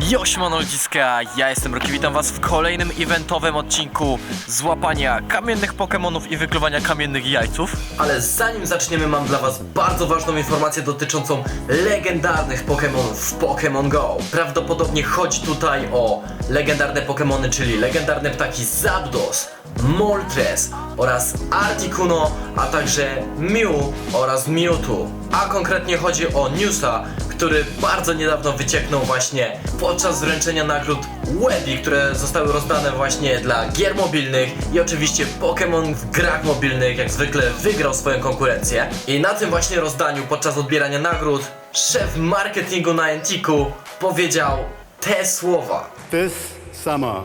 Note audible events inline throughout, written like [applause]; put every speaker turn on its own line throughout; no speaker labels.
Jośmano ludziska, ja jestem Roki, witam was w kolejnym eventowym odcinku złapania kamiennych Pokemonów i wykluwania kamiennych jajców. Ale zanim zaczniemy mam dla was bardzo ważną informację dotyczącą legendarnych Pokemonów w Pokémon Go. Prawdopodobnie chodzi tutaj o legendarne Pokemony, czyli legendarne ptaki Zapdos, Moltres oraz Articuno, a także Mew oraz Mewtwo. A konkretnie chodzi o Newsa, który bardzo niedawno wycieknął właśnie podczas wręczenia nagród Webby, które zostały rozdane właśnie dla gier mobilnych i oczywiście Pokémon w grach mobilnych jak zwykle wygrał swoją konkurencję. I na tym właśnie rozdaniu podczas odbierania nagród szef marketingu na Antiku powiedział te słowa.
This summer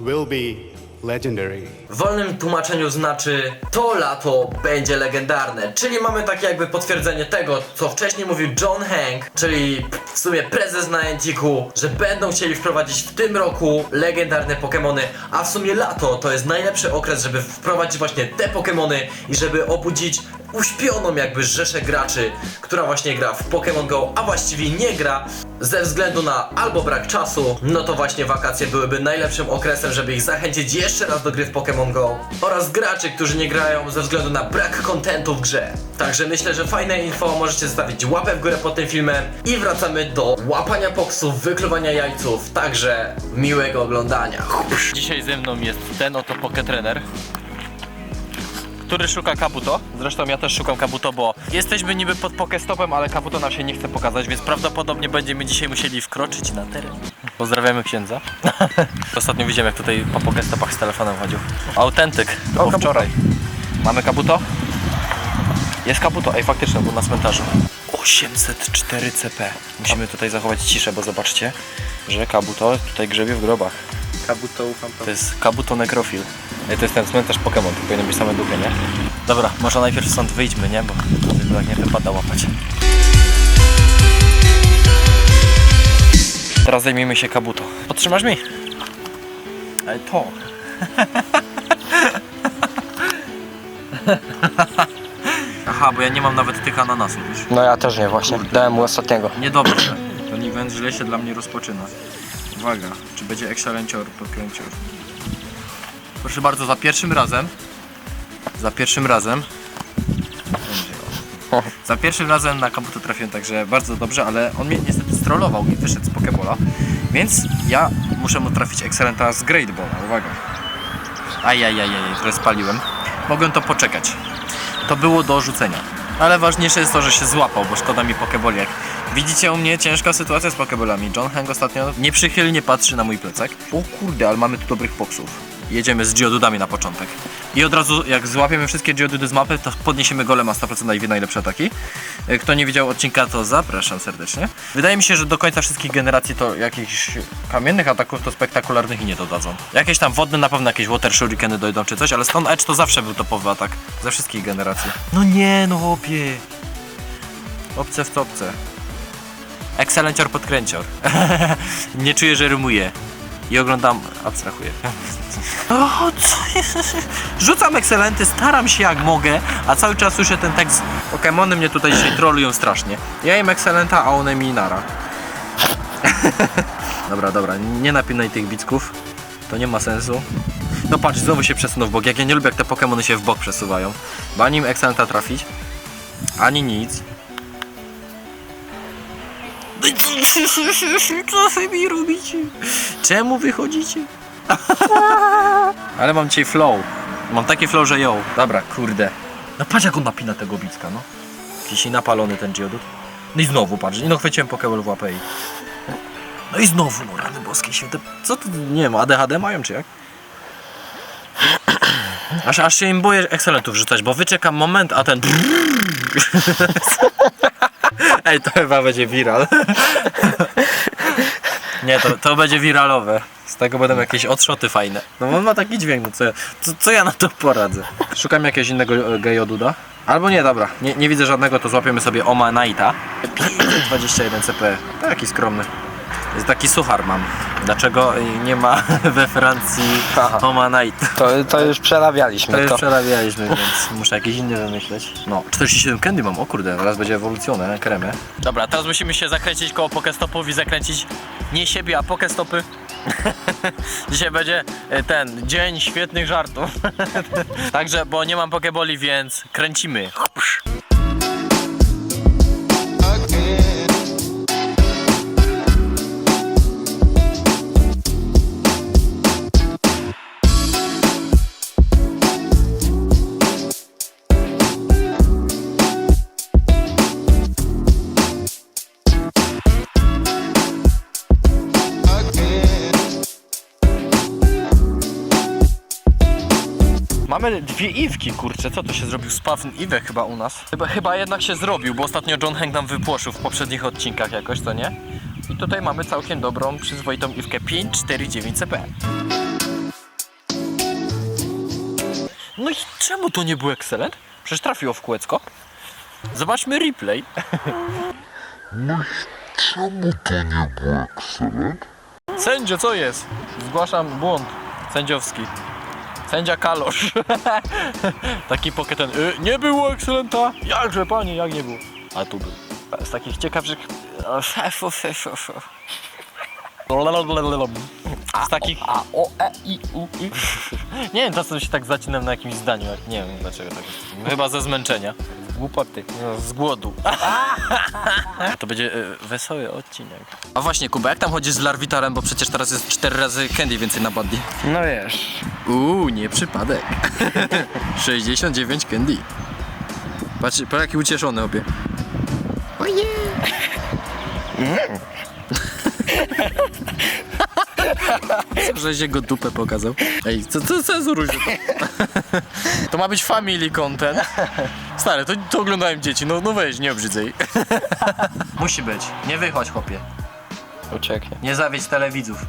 will be legendary.
W wolnym tłumaczeniu znaczy to lato będzie legendarne, czyli mamy takie jakby potwierdzenie tego, co wcześniej mówił John Hank, czyli w sumie prezes na Antiku, że będą chcieli wprowadzić w tym roku legendarne Pokémony, a w sumie lato to jest najlepszy okres, żeby wprowadzić właśnie te Pokémony i żeby obudzić uśpioną jakby rzeszę graczy, która właśnie gra w Pokémon Go, a właściwie nie gra ze względu na albo brak czasu, no to właśnie wakacje byłyby najlepszym okresem, żeby ich zachęcić jeszcze raz do gry w Pokémon Go oraz graczy, którzy nie grają ze względu na brak kontentu w grze. Także myślę, że fajne info, możecie zostawić łapę w górę pod tym filmem i wracamy do łapania poksów, wykluwania jajców, także miłego oglądania. Dzisiaj ze mną jest ten oto Poketrener który szuka Kabuto. Zresztą ja też szukam Kabuto, bo jesteśmy niby pod Pokestopem, ale Kabuto nam się nie chce pokazać, więc prawdopodobnie będziemy dzisiaj musieli wkroczyć na teren. Pozdrawiamy księdza. [laughs] Ostatnio widziałem, jak tutaj po Pokestopach z telefonem chodził. Autentyk, to było wczoraj. Mamy Kabuto? Jest Kabuto, ej faktycznie, był na cmentarzu. 804 CP. Musimy tutaj zachować ciszę, bo zobaczcie, że Kabuto tutaj grzebie w grobach.
Kabuto ufam
To jest Kabuto Necrofil. Ej, to jest ten cmentarz Pokémon, to powinno być same dupy, nie? Dobra, może najpierw stąd wyjdźmy, nie? Bo tutaj tak nie wypada łapać. Teraz zajmijmy się Kabuto. Podtrzymasz mi? Ale to. [laughs] Aha, bo ja nie mam nawet tych ananasów już.
No ja też nie właśnie. Dałem mu ostatniego.
Niedobrze. To event źle się dla mnie rozpoczyna. Uwaga, czy będzie ekscelencior, podkręcior. Proszę bardzo, za pierwszym razem. Za pierwszym razem. Za pierwszym razem na kabuto trafiłem także bardzo dobrze, ale on mnie niestety strollował i wyszedł z Pokebola. Więc ja muszę mu trafić Excelenta z Great Balla. Uwaga. Ajajajaj, trochę spaliłem. Mogłem to poczekać. To było do rzucenia. Ale ważniejsze jest to, że się złapał, bo szkoda mi Pokeboli. Jak widzicie u mnie ciężka sytuacja z Pokebolami. John Hank ostatnio nieprzychylnie patrzy na mój plecak. O kurde, ale mamy tu dobrych poksów. Jedziemy z geodudami na początek. I od razu jak złapiemy wszystkie geodudy z mapy, to podniesiemy golema 100% na dwie najlepsze ataki. E, Kto nie widział odcinka, to zapraszam serdecznie. Wydaje mi się, że do końca wszystkich generacji to jakichś kamiennych ataków to spektakularnych i nie dodadzą. Jakieś tam wodne na pewno jakieś water shurikeny dojdą czy coś, ale Stone Edge to zawsze był topowy atak ze wszystkich generacji. No nie, no chłopie. Obce w topce. Excelencior podkręcior. [laughs] nie czuję, że rymuje. I oglądam, abstrahuję. [laughs] O, co jest? [laughs] Rzucam ekscelenty, staram się jak mogę, a cały czas słyszę ten tekst. Pokemony mnie tutaj dzisiaj trolują strasznie. Ja im ekscelenta, a one mi nara. dobra, dobra, nie napinaj tych bicków. To nie ma sensu. No patrz, znowu się przesunął w bok. Jak ja nie lubię, jak te Pokemony się w bok przesuwają. Bo ani im ekscelenta trafić, ani nic. [laughs] Co- wy mi robicie? Czemu wychodzicie? [laughs] Ale mam dzisiaj flow. Mam takie flow, że ją. Dobra, kurde. No patrz jak on napina tego bicka, no. Jakiś napalony ten geodut. No i znowu patrz, i no chwyciłem Pokéball w łapę i... No i znowu, no rany boskie święte. Co tu, nie wiem, ADHD mają czy jak? [clears throat] Aż, aż się im boję ekscelentów rzucać, bo wyczekam moment, a ten... [laughs] Ej, to chyba będzie viral. [laughs] Nie, to, to będzie wiralowe. Z tego będą jakieś odszoty fajne. No on ma taki dźwięk, no co, ja- co, co ja na to poradzę? Szukam jakiegoś innego e, gejoduda. Albo nie, dobra, nie, nie widzę żadnego, to złapiemy sobie Oma Knighta. [clears throat] 521 CP, taki skromny. Jest taki suchar mam. Dlaczego nie ma [laughs] we Francji
Aha.
Homa Night?
To, to już przerabialiśmy
To już przerabialiśmy, więc muszę jakiś inny wymyśleć. No, 47 candy mam, o kurde, teraz będzie ewolucjone, kremy. Dobra, teraz musimy się zakręcić koło Pokestopów i zakręcić nie siebie, a Pokestopy. [laughs] Dzisiaj będzie e, ten dzień świetnych żartów. [laughs] Także, bo nie mam pokeboli, więc kręcimy. Mamy dwie iwki, kurczę, co to się zrobił? Spawn iwek chyba u nas. Chyba, chyba jednak się zrobił, bo ostatnio John Hank nam wypłoszył w poprzednich odcinkach jakoś, to nie? I tutaj mamy całkiem dobrą, przyzwoitą iwkę 549 CP. No i czemu to nie był excellent? Przecież trafiło w kółecko. Zobaczmy replay. [laughs] Sędzio, co jest? Zgłaszam błąd sędziowski. Sędzia Kalosz. [laughs] Taki poketen. Y, nie było ekscelenta. Jakże panie, jak nie było? A tu był. Z takich ciekawszych. Z takich. A, o, e, i, u, i. [laughs] Nie wiem, czasem się tak zacinam na jakimś zdaniu. jak- Nie wiem dlaczego tak jest. Chyba ze zmęczenia. Z głupoty. No, z głodu. [laughs] To będzie y, wesoły odcinek. A właśnie, Kuba, jak tam chodzisz z Larwitarem, bo przecież teraz jest 4 razy candy więcej na badli.
No wiesz.
Uuu, nie przypadek. [laughs] 69 candy. Patrz, patrz jaki ucieszony obie. Ojej! [laughs] [laughs] Żeś jego dupę pokazał. Ej, co, co cenzuruj się to. To ma być family content. Stary, to, to oglądają dzieci, no, no weź, nie obrzydzaj. [laughs] Musi być. Nie wychodź, chłopie.
Ucieknie.
Nie zawiedź telewidzów.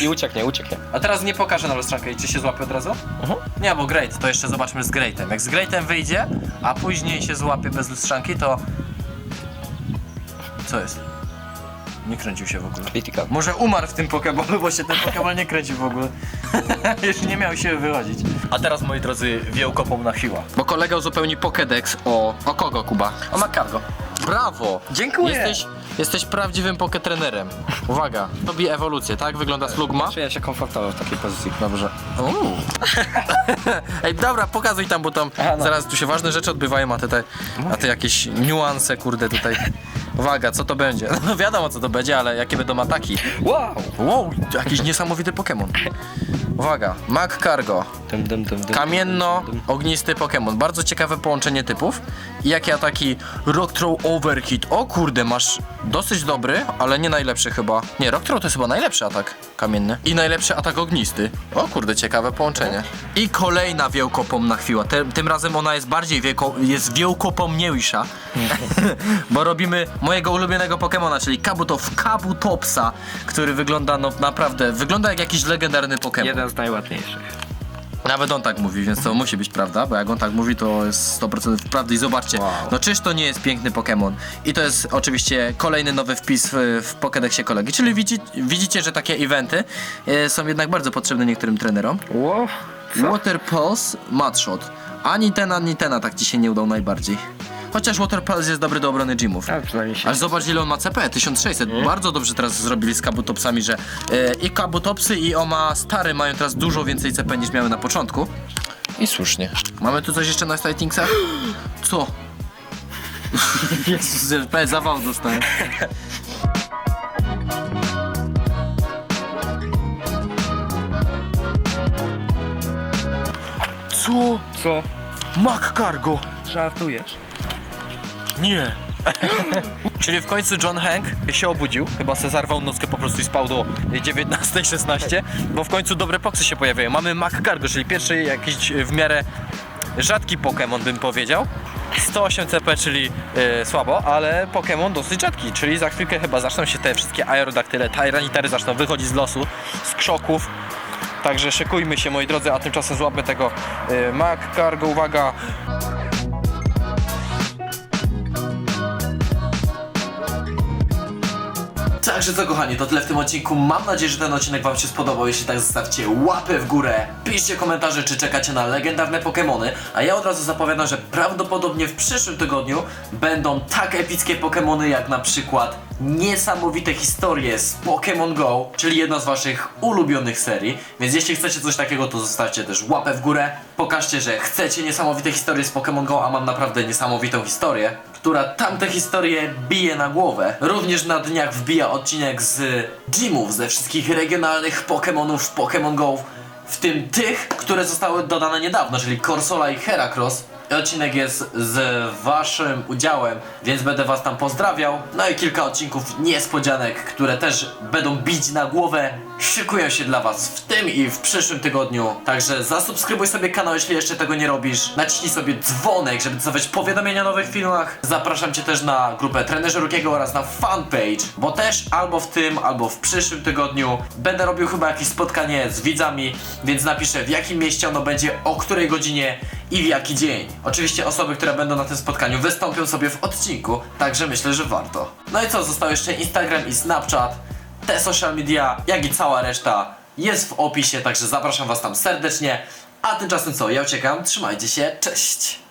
I ucieknie, ucieknie.
A teraz nie pokażę na lustrzankę i czy się złapie od razu? Nie, bo Great, to jeszcze zobaczmy z Greatem. Jak z Greatem wyjdzie, a później się złapie bez lustrzanki, to... Co jest? Nie kręcił się w ogóle.
Kritika.
Może umarł w tym Pokebolu, bo się ten Pokeball nie kręci w ogóle. [laughs] Już nie miał się wychodzić. A teraz, moi drodzy, wiełkopą na siła. Bo kolega uzupełni Pokédex o... O kogo, Kuba? O Makargo. Brawo!
Dziękuję.
Jesteś, jesteś prawdziwym poketrenerem. Uwaga, robi ewolucję, tak? Wygląda slugma.
Czuję się komfortowo w takiej pozycji.
Dobrze. Uuu. [laughs] Ej, dobra, pokazuj tam, bo tam
Aha, no.
zaraz tu się ważne rzeczy odbywają, a te, te, a te jakieś niuanse, kurde, tutaj. Uwaga, co to będzie? [laughs] No wiadomo, co to będzie, ale jakie będą ataki.
Wow!
Wow, jakiś niesamowity Pokémon. Uwaga, Mac Cargo.
Dum, dum, dum, dum.
Kamienno-ognisty Pokémon. Bardzo ciekawe połączenie typów. I jakie ataki? Rock Throw Overhit. O kurde, masz dosyć dobry, ale nie najlepszy chyba. Nie, Rock Throw to jest chyba najlepszy atak kamienny. I najlepszy atak ognisty. O kurde, ciekawe połączenie. I kolejna wielkopomna chwila. Te, tym razem ona jest bardziej wielko, jest wielkopomniejsza. [laughs] Bo robimy mojego ulubionego Pokemona, czyli Kabutow Kabutopsa, który wygląda no naprawdę, wygląda jak jakiś legendarny Pokémon.
Jeden z najładniejszych.
Nawet on tak mówi, więc to musi być prawda, bo jak on tak mówi, to jest 100% prawdy. I zobaczcie,
Wow.
no czyż to nie jest piękny Pokémon? I to jest oczywiście kolejny nowy wpis w, w Pokédexie kolegi, czyli widzi, widzicie, że takie eventy e, są jednak bardzo potrzebne niektórym trenerom.
Wow!
Water Pulse, Matshot. Ani ten, ani ten atak ci się nie udał najbardziej. Chociaż Water Pulse jest dobry do obrony gymów.
A przynajmniej się.
Ale zobacz ile on ma CP, 1600. Bardzo dobrze teraz zrobili z kabutopsami, że e, i kabutopsy i oma stary mają teraz dużo więcej CP niż miały na początku. I słusznie. Mamy tu coś jeszcze na Stightingsach? [gasps] Co? [laughs] Jezus, prawie zawał dostałem. Co?
Co?
Mac Cargo!
Żartujesz?
Nie. [laughs] Czyli w końcu John Hank się obudził, chyba se zarwał nockę po prostu i spał do 19.16, bo w końcu dobre poksy się pojawiają. Mamy Mac czyli pierwszy jakiś w miarę rzadki Pokémon bym powiedział. 108 CP, czyli e, słabo, ale Pokémon dosyć rzadki, czyli za chwilkę chyba zaczną się te wszystkie aerodaktyle, tyranitary zaczną wychodzić z losu, z krzoków. Także szykujmy się moi drodzy, a tymczasem złapmy tego e, Mac uwaga, Także co kochani, to tyle w tym odcinku. Mam nadzieję, że ten odcinek wam się spodobał. Jeśli tak, zostawcie łapę w górę. Piszcie komentarze, czy czekacie na legendarne Pokémony. A ja od razu zapowiadam, że prawdopodobnie w przyszłym tygodniu będą tak epickie Pokémony, jak na przykład niesamowite historie z Pokémon Go, czyli jedna z waszych ulubionych serii. Więc jeśli chcecie coś takiego, to zostawcie też łapę w górę. Pokażcie, że chcecie niesamowite historie z Pokémon Go, a mam naprawdę niesamowitą historię, która tamte historie bije na głowę. Również na dniach wbija odcinek z gymów, ze wszystkich regionalnych Pokémonów Pokémon Go, w tym tych, które zostały dodane niedawno, czyli Corsola i Heracross. Odcinek jest z waszym udziałem, więc będę was tam pozdrawiał. No i kilka odcinków niespodzianek, które też będą bić na głowę. Szykują się dla was w tym i w przyszłym tygodniu. Także zasubskrybuj sobie kanał, jeśli jeszcze tego nie robisz. Naciśnij sobie dzwonek, żeby dostawać powiadomienia o nowych filmach. Zapraszam cię też na grupę Trenerzy Rukiego oraz na fanpage, bo też albo w tym, albo w przyszłym tygodniu będę robił chyba jakieś spotkanie z widzami, więc napiszę w jakim mieście ono będzie, o której godzinie i w jaki dzień. Oczywiście osoby, które będą na tym spotkaniu wystąpią sobie w odcinku, także myślę, że warto. No i co, został jeszcze Instagram i Snapchat. Te social media, jak i cała reszta jest w opisie, także zapraszam was tam serdecznie. A tymczasem co, ja uciekam, trzymajcie się, cześć!